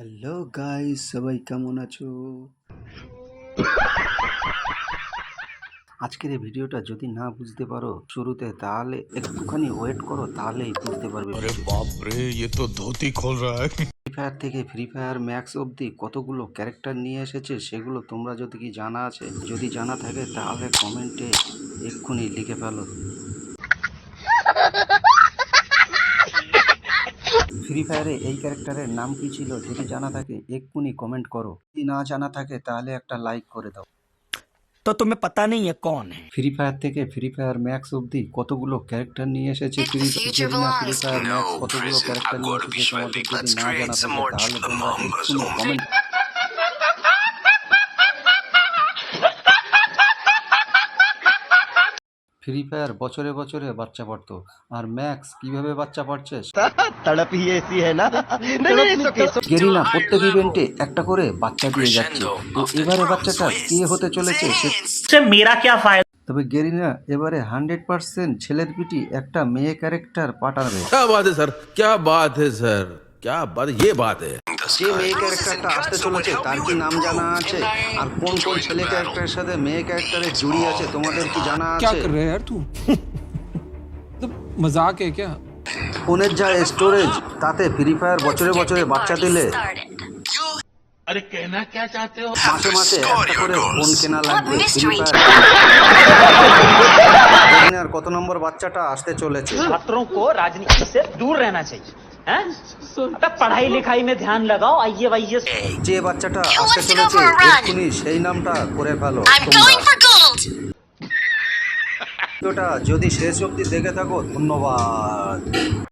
Hello guys সবাই কেমন আছো? আজকের এই ভিডিওটা যদি না বুঝতে পারো শুরুতে তাহলে একটুখানি ওয়েট করো তাহলেই বুঝতে পারবে আরে বাপ রে এ তো ধুতি খোল রহা ফ্রি ফায়ার থেকে ফ্রি ফায়ার ম্যাক্স অবধি কতগুলো ক্যারেক্টার নিয়ে এসেছে সেগুলো তোমরা যদি কি জানা আছে যদি জানা থাকে তাহলে কমেন্টে এক্ষুনি লিখে ফেলো। ফ্রি ফায়ারে এই ক্যারেক্টারের নাম কি ছিল যদি জানা থাকে এক্ষুনি কমেন্ট করো। যদি না জানা থাকে তাহলে একটা লাইক করে দাও। তো তুমি পাতা নেই কন? ফ্রি ফায়ার থেকে ফ্রি ফায়ার ম্যাক্স অবধি কতগুলো ক্যারেক্টার নিয়ে এসেছে? ফ্রি ফায়ার ম্যাক্স কতগুলো ক্যারেক্টার নিয়ে এসেছে যদি না জানা থাকে তাহলে কমেন্ট ফ্রি ফায়ার বছরে বছরে বাচ্চা পারতো আর ম্যাক্স কীভাবে বাচ্চা পারছে গেরিনা প্রত্যেক ইভেন্টে একটা করে বাচ্চা দিয়ে যাচ্ছে। তো এবারে বাচ্চাটা কে হতে চলেছে তবে গেরিনা এবারে হান্ড্রেড পার্সেন্ট ছেলের পিটি একটা মেয়ে ক্যারেক্টার পাঠাবে। স্যার স্যার है सर क्या बात है सर क्या बात ये बात है যে মেয়ে ক্যারেক্টারটা আসতে চলেছে তার কি নাম জানা আছে আর কোন কোন ছেলে ক্যারেক্টারের সাথে মেয়ে ক্যারেক্টারের জুড়ি আছে তোমাদের কি জানা क्या আছে कर रहे हैं यार तू तो मजाक है क्या ফোনের যা স্টোরেজ তাতে ফ্রি ফায়ার বছরে বছরে বাচ্চা দিলে মাসে মাসে একটা করে ফোন কেনা লাগবে ফ্রি ফায়ার কত নম্বর বাচ্চাটা আসতে চলেছে छात्रों को राजनीति से दूर रहना चाहिए পড়াই লেখাই মে ধ্যান লাগাও আইয়ে বাইয়ে যে বাচ্চাটা আসতে চলেছে এক্ষুনি সেই নামটা করে ফেলো ভিডিওটা যদি শেষ অব্দি দেখে থাকো ধন্যবাদ।